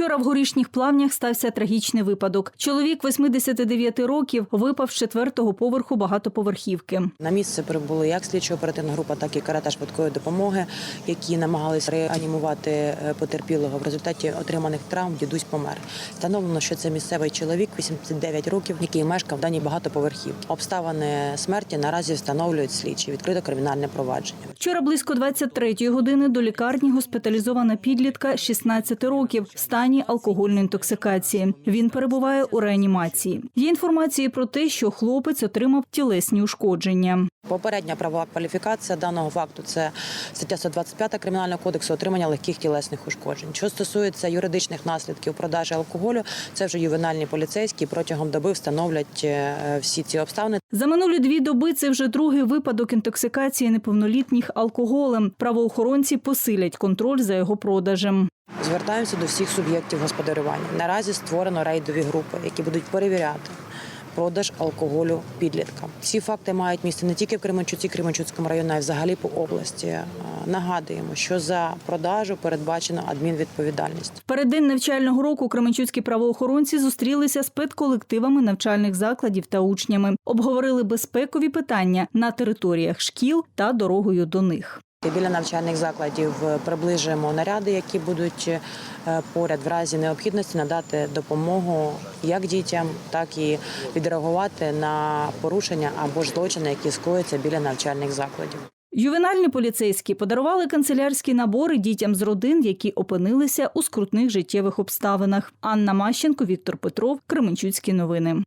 Вчора в горішніх плавнях стався трагічний випадок. Чоловік 89 років випав з четвертого поверху багатоповерхівки. На місце прибули як слідчо-оперативна група, так і карета швидкої допомоги, які намагалися реанімувати е, потерпілого. В результаті отриманих травм дідусь помер. Встановлено, що це місцевий чоловік, 89 років, який мешкав в даній багатоповерхівці. Обставини смерті наразі встановлюють слідчі. Відкрито кримінальне провадження. Вчора близько 23-ї години до лікарні госпіталізована підлітка 16 років в стані алкогольної інтоксикації. Він перебуває у реанімації. Є інформація про те, що хлопець отримав тілесні ушкодження. Попередня правова кваліфікація даного факту це стаття 125 кримінального кодексу отримання легких тілесних ушкоджень. Що стосується юридичних наслідків продажі алкоголю, це вже ювенальні поліцейські протягом доби встановлять е, всі ці обставини. За минулі дві доби це вже другий випадок інтоксикації неповнолітніх алкоголем. Правоохоронці посилять контроль за його продажем. Звертаємося до всіх суб'єктів господарювання. Наразі створено рейдові групи, які будуть перевіряти. Продаж алкоголю підліткам. Ці факти мають місце не тільки в Кременчуці, Кременчуцькому районі, а й взагалі по області. Е, Нагадуємо, що за продажу передбачена адмінвідповідальність. В переддень навчального року кременчуцькі правоохоронці зустрілися з педколективами навчальних закладів та учнями. Обговорили безпекові питання на територіях шкіл та дорогою до них. Біля навчальних закладів е, приближуємо наряди, які будуть е, поряд в разі необхідності надати допомогу як дітям, так і відреагувати на порушення або ж злочини, які скоюються біля навчальних закладів. Ювенальні поліцейські подарували канцелярські набори дітям з родин, які опинилися у скрутних життєвих обставинах. Анна Мащенко, Віктор Петров, Кременчуцькі новини.